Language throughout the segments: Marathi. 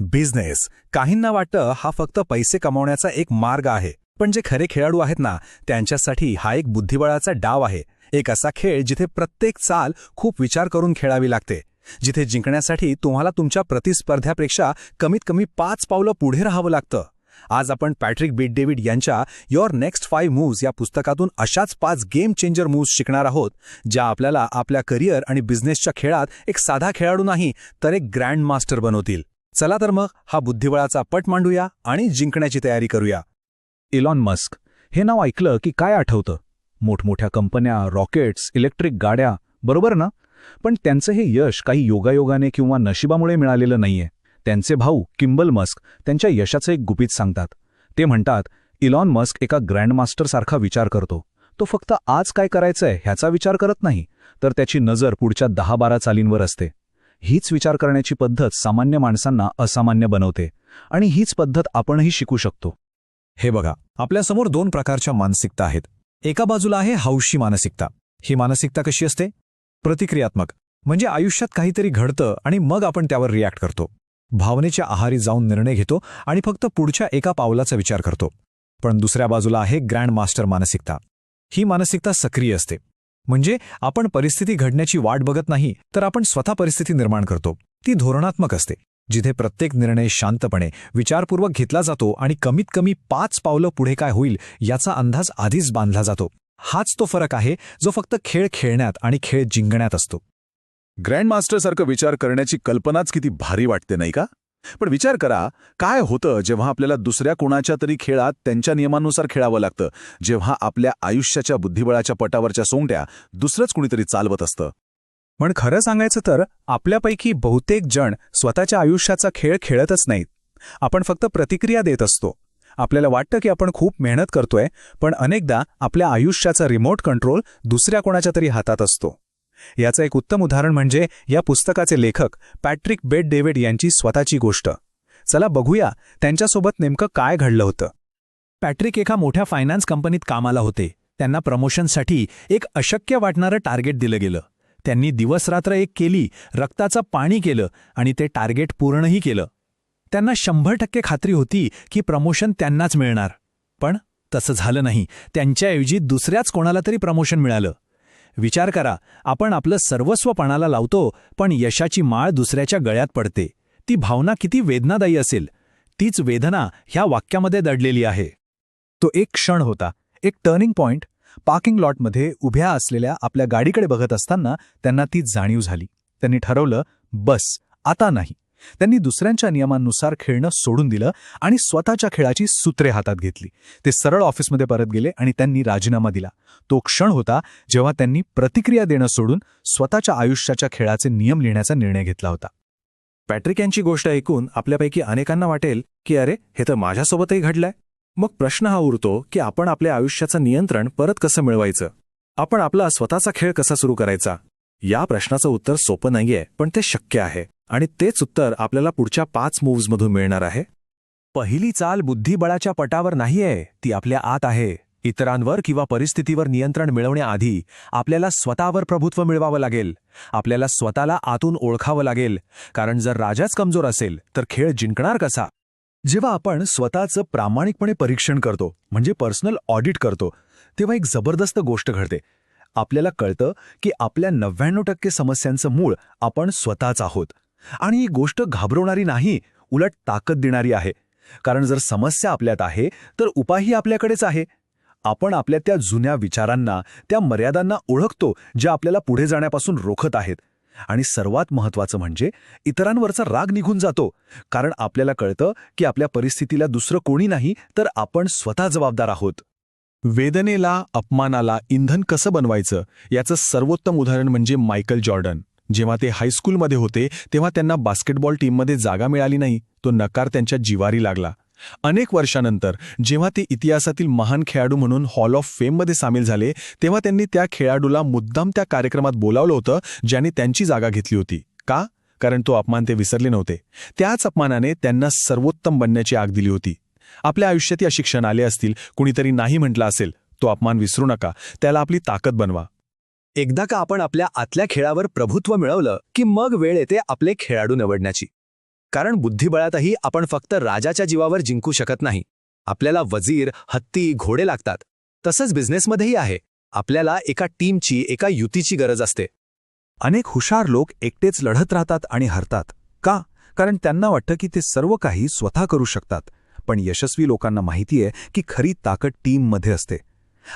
बिझनेस. काहींना वाटतं हा फक्त पैसे कमावण्याचा एक मार्ग आहे पण जे खरे खेळाडू आहेत ना त्यांच्यासाठी हा एक बुद्धिबळाचा डाव आहे. एक असा खेळ जिथे प्रत्येक चाल खूप विचार करून खेळावी लागते. जिथे जिंकण्यासाठी तुम्हाला तुमच्या प्रतिस्पर्ध्यापेक्षा कमीत कमी पाच पावलं पुढे राहावं लागतं. आज आपण पॅट्रिक बीट डेव्हिड यांच्या युअर नेक्स्ट फाईव्ह मूव्ज या पुस्तकातून अशाच पाच गेम चेंजर मूव्ज शिकणार आहोत ज्या आपल्याला आपल्या करिअर आणि बिझनेसच्या खेळात एक साधा खेळाडू नाही तर एक ग्रँड मास्टर बनवतील. चला तर मग हा बुद्धिबळाचा पट मांडूया आणि जिंकण्याची तयारी करूया. इलॉन मस्क हे नाव ऐकलं की काय आठवतं? मोठमोठ्या कंपन्या रॉकेट्स इलेक्ट्रिक गाड्या बरोबर ना? पण त्यांचं हे यश काही योगायोगाने किंवा नशिबामुळे मिळालेलं नाहीये. त्यांचे भाऊ किंबल मस्क त्यांच्या यशाचं एक गुपित सांगतात. ते म्हणतात इलॉन मस्क एका ग्रँडमास्टरसारखा विचार करतो. तो फक्त आज काय करायचंय ह्याचा विचार करत नाही. तर त्याची नजर पुढच्या दहा बारा चालींवर असते. हीच विचार करण्याची पद्धत सामान्य माणसांना असामान्य बनवते आणि हीच पद्धत आपणही शिकू शकतो. हे बघा आपल्यासमोर दोन प्रकारच्या मानसिकता आहेत. एका बाजूला आहे हौशी मानसिकता. ही मानसिकता कशी असते? प्रतिक्रियात्मक म्हणजे आयुष्यात काहीतरी घडतं आणि मग आपण त्यावर रिॲक्ट करतो. भावनेच्या आहारी जाऊन निर्णय घेतो आणि फक्त पुढच्या एका पावलाचा विचार करतो. पण दुसऱ्या बाजूला आहे ग्रँड मास्टर मानसिकता. ही मानसिकता सक्रिय असते. म्हणजे आपण परिस्थिती घडण्याची वाट बघत नाही तर आपण स्वतः परिस्थिती निर्माण करतो. ती धोरणात्मक असते जिथे प्रत्येक निर्णय शांतपणे विचारपूर्वक घेतला जातो आणि कमीत कमी पाच पावलं पुढे काय होईल याचा अंदाज आधीच बांधला जातो. हाच तो फरक आहे जो फक्त खेळ खेळण्यात आणि खेळ जिंकण्यात असतो. ग्रँडमास्टरसारखं विचार करण्याची कल्पनाच किती भारी वाटते नाही का? पण विचार करा काय होतं जेव्हा आपल्याला दुसऱ्या कोणाच्या तरी खेळात त्यांच्या नियमानुसार खेळावं लागतं? जेव्हा आपल्या आयुष्याच्या बुद्धिबळाच्या पटावरच्या सोंगट्या दुसरंच कुणीतरी चालवत असतं. पण खरं सांगायचं तर आपल्यापैकी बहुतेक जण स्वतःच्या आयुष्याचा खेळ खेळतच नाहीत. आपण फक्त प्रतिक्रिया देत असतो. आपल्याला वाटतं की आपण खूप मेहनत करतोय पण अनेकदा आपल्या आयुष्याचा रिमोट कंट्रोल दुसऱ्या कोणाच्या तरी हातात असतो. याचं एक उत्तम उदाहरण म्हणजे या पुस्तकाचे लेखक पॅट्रिक बेट डेव्हिड यांची स्वतःची गोष्ट. चला बघूया त्यांच्यासोबत नेमकं काय घडलं होतं. पॅट्रिक एका मोठ्या फायनान्स कंपनीत कामाला होते. त्यांना प्रमोशनसाठी एक अशक्य वाटणारं टार्गेट दिलं गेलं. त्यांनी दिवसरात्र एक केली रक्ताचं पाणी केलं आणि ते टार्गेट पूर्णही केलं. त्यांना शंभर टक्के खात्री होती की प्रमोशन त्यांनाच मिळणार. पण तसं झालं नाही. त्यांच्याऐवजी दुसऱ्याच कोणाला तरी प्रमोशन मिळालं. विचार करा आपण आपलं सर्वस्व पणाला लावतो पण यशाची माळ दुसऱ्याच्या गळ्यात पडते. ती भावना किती वेदनादायी असेल. तीच वेदना ह्या वाक्यामध्ये दडलेली आहे. तो एक क्षण होता. एक टर्निंग पॉइंट पार्किंग लॉटमध्ये उभ्या असलेल्या आपल्या गाडीकडे बघत असताना त्यांना ती जाणीव झाली. त्यांनी ठरवलं बस आता नाही. त्यांनी दुसऱ्यांच्या नियमांनुसार खेळणं सोडून दिलं आणि स्वतःच्या खेळाची सूत्रे हातात घेतली. ते सरळ ऑफिसमध्ये परत गेले आणि त्यांनी राजीनामा दिला. तो क्षण होता जेव्हा त्यांनी प्रतिक्रिया देणं सोडून स्वतःच्या आयुष्याच्या खेळाचे नियम लिहिण्याचा निर्णय घेतला होता. पॅट्रिक यांची गोष्ट ऐकून आपल्यापैकी अनेकांना वाटेल की अरे हे तर माझ्यासोबतही घडलंय. मग प्रश्न हा उरतो की आपण आपल्या आयुष्याचं नियंत्रण परत कसं मिळवायचं? आपण आपला स्वतःचा खेळ कसा सुरू करायचा? या प्रश्नाचं उत्तर सोपं नाहीये पण ते शक्य आहे. आणि तेच उत्तर आपल्याला पुढच्या पाच मूव्समधून मिळणार आहे. पहिली चाल बुद्धिबळाच्या पटावर नाहीये ती आपल्या आत आहे. इतरांवर किंवा परिस्थितीवर नियंत्रण मिळवण्याआधी आपल्याला स्वतःवर प्रभुत्व मिळवावं लागेल. आपल्याला स्वतःला आतून ओळखावं लागेल. कारण जर राजाच कमजोर असेल तर खेळ जिंकणार कसा? जेव्हा आपण स्वतःचं प्रामाणिकपणे परीक्षण करतो म्हणजे पर्सनल ऑडिट करतो तेव्हा एक जबरदस्त गोष्ट घडते. आपल्याला कळतं की आपल्या नव्याण्णव टक्के समस्यांचं मूळ आपण स्वतःच आहोत. आणि ही गोष्ट घाबरवणारी नाही उलट ताकद देणारी आहे. कारण जर समस्या आपल्यात आहे तर उपायही आपल्याकडेच आहे. आपण आपल्या त्या जुन्या विचारांना त्या मर्यादांना ओळखतो ज्या आपल्याला पुढे जाण्यापासून रोखत आहेत. आणि सर्वात महत्वाचं म्हणजे इतरांवरचा राग निघून जातो. कारण आपल्याला कळतं की आपल्या परिस्थितीला दुसरं कोणी नाही तर आपण स्वतः जबाबदार आहोत. वेदनेला अपमानाला इंधन कसं बनवायचं याचं सर्वोत्तम उदाहरण म्हणजे मायकल जॉर्डन. जेव्हा ते हायस्कूलमध्ये होते तेव्हा त्यांना बास्केटबॉल टीममध्ये जागा मिळाली नाही तो नकार त्यांच्या जिवारी लागला. अनेक वर्षानंतर जेव्हा ते इतिहासातील महान खेळाडू म्हणून हॉल ऑफ फेममध्ये सामील झाले तेव्हा त्यांनी त्या खेळाडूला मुद्दाम त्या कार्यक्रमात बोलावलं होतं ज्याने त्यांची जागा घेतली होती. का? कारण तो अपमान ते विसरले नव्हते. त्याच अपमानाने त्यांना सर्वोत्तम बनण्याची आग दिली होती. आपल्या आयुष्यात या शिक्षण आले असतील कुणीतरी नाही म्हटलं असेल तो अपमान विसरू नका त्याला आपली ताकद बनवा. एकदा का आपण आपल्या आतल्या खेळावर प्रभुत्व मिळवलं की मग वेळ येते आपले खेळाडू निवडण्याची. कारण बुद्धिबळातही आपण फक्त राजाच्या जीवावर जिंकू शकत नाही. आपल्याला वजीर हत्ती घोडे लागतात. तसंच बिझनेसमध्येही आहे. आपल्याला एका टीमची एका युतीची गरज असते. अनेक हुशार लोक एकटेच लढत राहतात आणि हरतात. का? कारण त्यांना वाटतं की ते सर्व काही स्वतः करू शकतात. पण यशस्वी लोकांना माहिती आहे की खरी ताकद टीममध्ये असते.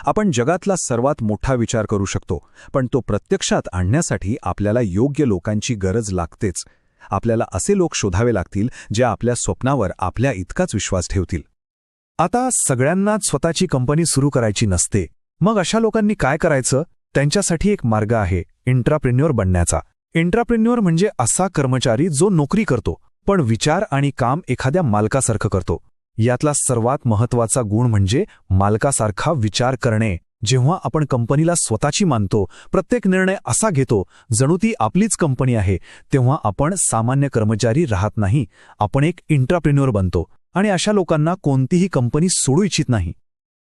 आपण जगातला सर्वात मोठा विचार करू शकतो पण तो प्रत्यक्षात आणण्यासाठी आपल्याला योग्य लोकांची गरज लागतेच. आपल्याला असे लोक शोधावे लागतील जे आपल्या स्वप्नावर आपल्या इतकाच विश्वास ठेवतील. आता सगळ्यांनाच स्वतःची कंपनी सुरू करायची नसते. मग अशा लोकांनी काय करायचं? त्यांच्यासाठी एक मार्ग आहे इंट्राप्रेन्युअर बनण्याचा. इंट्राप्रेन्युअर म्हणजे असा कर्मचारी जो नोकरी करतो पण विचार आणि काम एखाद्या मालकासारखं करतो. यातला सर्वात महत्त्वाचा गुण म्हणजे मालकासारखा विचार करणे. जेव्हा आपण कंपनीला स्वतःची मानतो प्रत्येक निर्णय असा घेतो जणू ती आपलीच कंपनी आहे तेव्हा आपण सामान्य कर्मचारी राहत नाही आपण एक इंटरप्रिन्युअर बनतो आणि अशा लोकांना कोणतीही कंपनी सोडू इच्छित नाही.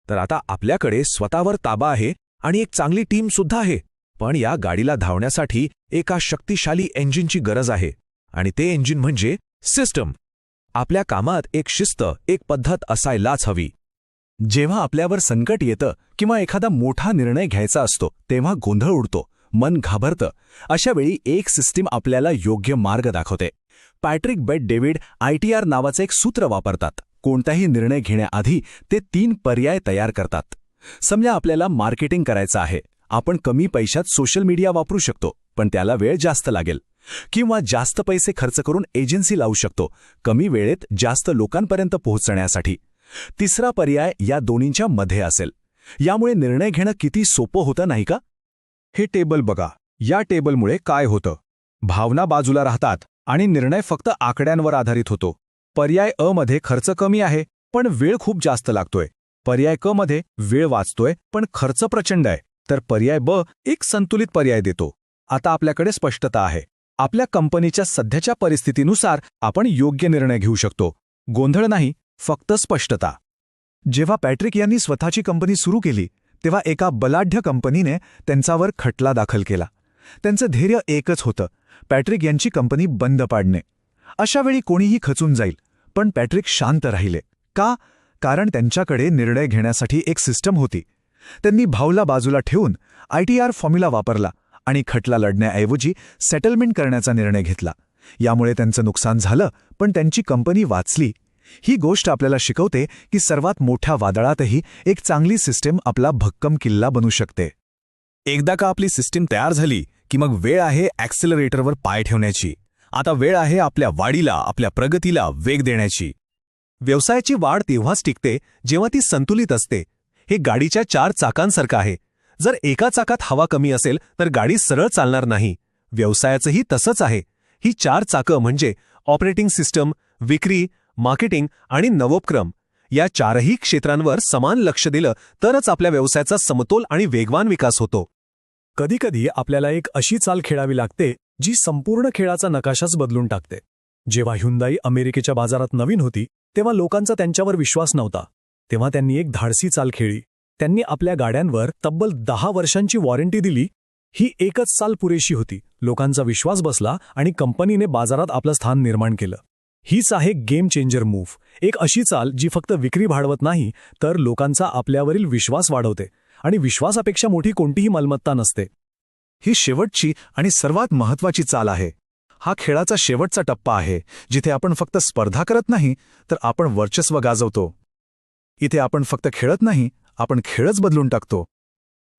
तर आता आपल्याकडे स्वतःवर ताबा आहे आणि एक चांगली टीम सुद्धा आहे पण या गाडीला धावण्यासाठी एका शक्तिशाली इंजिनची गरज आहे आणि ते इंजिन म्हणजे सिस्टम आपल्या कामात एक शिस्त एक पद्धत असायलाच हवी. जेव्हा आपल्यावर संकट येतं किंवा एखादा मोठा निर्णय घ्यायचा असतो तेव्हा गोंधळ उडतो मन घाबरतं. अशा वेळी एक सिस्टीम आपल्याला योग्य मार्ग दाखवते. पॅट्रिक बेट डेव्हिड आयटीआर नावाचं एक सूत्र वापरतात. कोणताही निर्णय घेण्याआधी ते तीन पर्याय तयार करतात. समजा आपल्याला मार्केटिंग करायचं आहे. आपण कमी पैशात सोशल मीडिया वापरू शकतो पण त्याला वेळ जास्त लागेल. किंवा जास्त पैसे खर्च करून एजन्सी लावू शकतो कमी वेळेत जास्त लोकांपर्यंत पोहोचण्यासाठी. तिसरा पर्याय या दोन्हींच्या मध्ये असेल. यामुळे निर्णय घेणं किती सोपं होतं नाही का? हे टेबल बघा. या टेबलमुळे काय होतं? भावना बाजूला राहतात आणि निर्णय फक्त आकड्यांवर आधारित होतो. पर्याय अ मध्ये खर्च कमी आहे पण वेळ खूप जास्त लागतोय. पर्याय क मध्ये वेळ वाचतोय पण खर्च प्रचंड आहे. तर पर्याय ब एक संतुलित पर्याय देतो. आता आपल्याकडे स्पष्टता आहे. आपल्या कंपनीच्या सध्याच्या परिस्थितीनुसार आपण योग्य निर्णय घेऊ शकतो. गोंधळ नाही फक्त स्पष्टता. जेव्हा पॅट्रिक यांनी स्वतःची कंपनी सुरू केली तेव्हा एका बलाढ्य कंपनीने त्यांच्यावर खटला दाखल केला. त्यांचं धैर्य एकच होतं पॅट्रिक यांची कंपनी बंद पाडणे. अशावेळी कोणीही खचून जाईल पण पॅट्रिक शांत राहिले. का? कारण त्यांच्याकडे निर्णय घेण्यासाठी एक सिस्टम होती. त्यांनी भावला बाजूला ठेवून आयटीआर फॉर्म्युला वापरला. आणि खटला लढण्याऐवजी सेटलमेंट करण्याचा निर्णय घेतला. यामुळे त्यांचं नुकसान झालं पण त्यांची कंपनी वाचली. ही गोष्ट आपल्याला शिकवते की सर्वात मोठ्या वादळातही एक चांगली सिस्टीम आपला भक्कम किल्ला बनू शकते. एकदा का आपली सिस्टीम तयार झाली की मग वेळ आहे ॲक्सिलरेटरवर पाय ठेवण्याची. आता वेळ आहे आपल्या वाढीला आपल्या प्रगतीला वेग देण्याची. व्यवसायाची वाढ तेव्हाच टिकते जेव्हा ती संतुलित असते. हे गाडीच्या चार चाकांसारखं आहे. जर एका चाकात हवा कमी असेल तर गाडी सरळ चालणार नाही. व्यवसायाचंही तसंच आहे. ही चार चाकं म्हणजे ऑपरेटिंग सिस्टम विक्री मार्केटिंग आणि नवोपक्रम. या चारही क्षेत्रांवर समान लक्ष दिलं तरच आपल्या व्यवसायाचा समतोल आणि वेगवान विकास होतो. कधीकधी आपल्याला एक अशी चाल खेळावी लागते जी संपूर्ण खेळाचा नकाशाच बदलून टाकते. जेव्हा ह्युंदाई अमेरिकेच्या बाजारात नवीन होती तेव्हा लोकांचा त्यांच्यावर विश्वास नव्हता. तेव्हा त्यांनी एक धाडसी चाल खेळी त्यांनी आपल्या गाड्यांवर तब्बल दहा वर्षांची वॉरंटी दिली. ही एकच चाल पुरेशी होती. लोकांचा विश्वास बसला आणि कंपनीने बाजारात आपलं स्थान निर्माण केलं. हीच आहे गेम चेंजर मूव्ह एक अशी चाल जी फक्त विक्री भाडवत नाही तर लोकांचा आपल्यावरील विश्वास वाढवते आणि विश्वासापेक्षा मोठी कोणतीही मालमत्ता नसते. ही शेवटची आणि सर्वात महत्वाची चाल आहे. हा खेळाचा शेवटचा टप्पा आहे. जिथे आपण फक्त स्पर्धा करत नाही तर आपण वर्चस्व गाजवतो. इथे आपण फक्त खेळत नाही आपण खेळच बदलून टाकतो.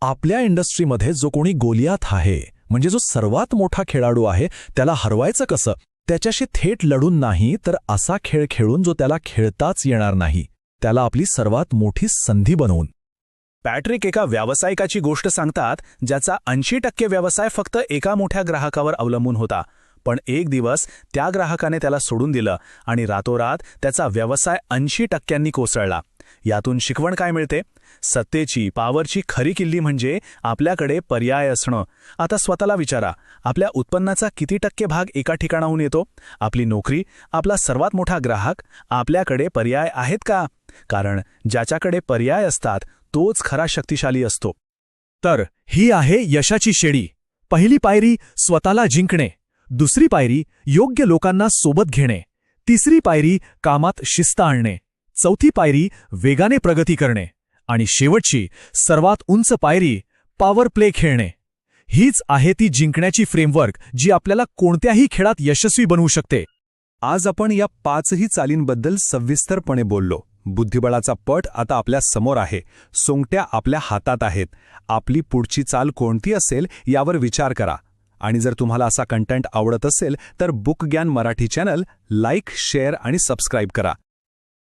आपल्या इंडस्ट्रीमध्ये जो कोणी गोलियात आहे म्हणजे जो सर्वात मोठा खेळाडू आहे त्याला हरवायचं कसं? त्याच्याशी थेट लढून नाही तर असा खेळ खेळून जो त्याला खेळताच येणार नाही त्याला आपली सर्वात मोठी संधी बनवून. पॅट्रिक एका व्यावसायिकाची गोष्ट सांगतात ज्याचा ऐंशी टक्के व्यवसाय फक्त एका मोठ्या ग्राहकावर अवलंबून होता. पण एक दिवस त्या ग्राहकाने त्याला सोडून दिलं आणि रातोरात त्याचा व्यवसाय ऐंशी टक्क्यांनी कोसळला. यातून शिकवण काय मिळते? सत्तेची पावरची खरी किल्ली म्हणजे आपल्याकडे पर्याय असणं. आता स्वतःला विचारा आपल्या उत्पन्नाचा किती टक्के भाग एका ठिकाणाहून येतो? आपली नोकरी आपला सर्वात मोठा ग्राहक आपल्याकडे पर्याय आहेत का? कारण ज्याच्याकडे पर्याय असतात तोच खरा शक्तिशाली असतो. तर ही आहे यशाची शेडी. पहिली पायरी स्वतःला जिंकणे. दुसरी पायरी योग्य लोकांना सोबत घेणे. तिसरी पायरी कामात शिस्त आणणे. चौथी पायरी वेगाने प्रगती करणे आणि शेवटची सर्वात उंच पायरी पॉवर प्ले खेळणे. हीच आहे ती जिंकण्याची फ्रेमवर्क जी आपल्याला कोणत्याही खेळात यशस्वी बनवू शकते. आज आपण या पाचही चालींबद्दल सविस्तरपणे बोललो. बुद्धिबळाचा पट आता आपल्यासमोर आहे. सोंगट्या आपल्या हातात आहेत. आपली पुढची चाल कोणती असेल यावर विचार करा. आणि जर तुम्हाला असा कंटेंट आवडत असेल तर book Gyan Marathi channel like share आणि सबस्क्राईब करा.